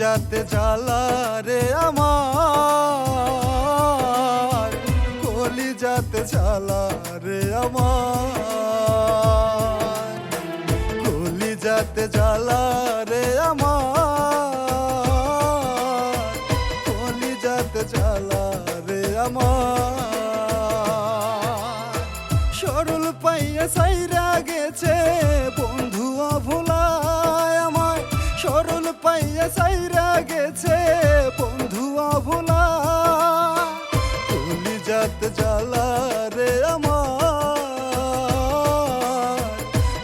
কলিজাতে জ্বালা রে আমার, কলিজাতে জ্বালা রে আমার, কলিজাতে জ্বালা রে আমার, কলিজাতে জ্বালা রে আমার। সরল পাইয়া সাইরা গেছে বন্ধু সরল পাইয়া সাইরা গেছে বন্ধু অভোলা তুলি জাত জ্বালা রে আমার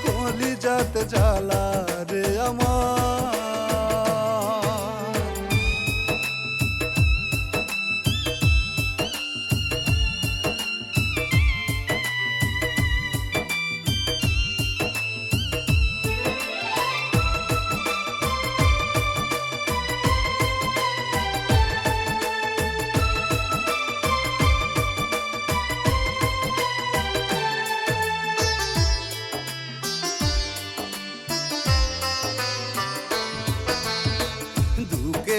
কলিজাত জ্বালা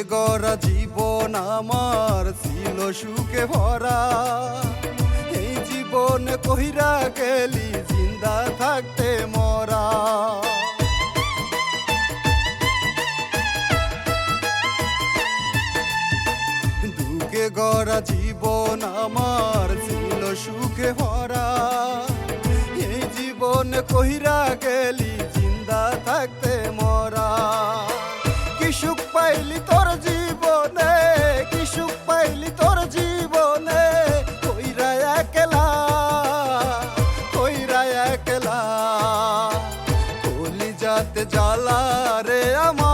গড়া জীবন আমার ছিল সুখে ভরা। এই জীবনে কহিরা গেলি, জিন্দা থাকতে মরা। দুকে গড়া জীবন আমার ছিল সুখে ভরা। এই জীবনে কহিরা গেলি, জিন্দা থাকতে মরা। জ্বালা রে আমার।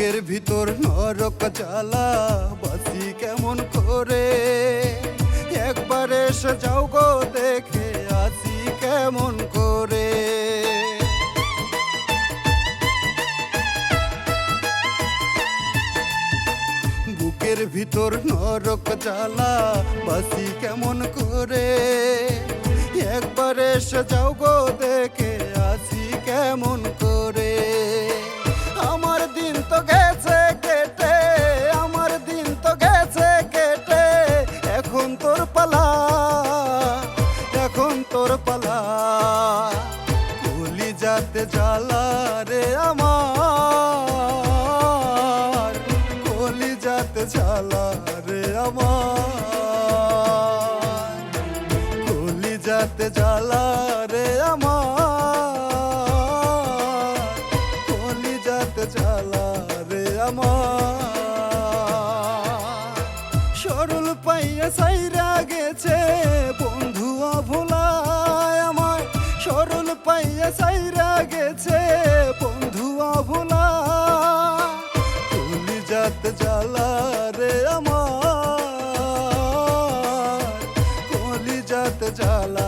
বুকের ভিতর নরক জ্বালা, বাসি কেমন করে? একবার এসে যাও গো, দেখে আসি কেমন করে। বুকের ভিতর নরক জ্বালা, বাসি কেমন করে? একবার এসে যাও গো, দেখে আসি কেমন করে। তোর পালা। কলি যাতে জ্বালা রে আমার। কলি যাতে জ্বালা রে আমার। কলি যাতে জ্বালা রে রে আমার। সরল পাইয়া সাইরা গেছে বন্ধু সাইয়া সাইরা গেছে বন্ধু তুলি জ্বালা রে আমার কলি জ্বালা।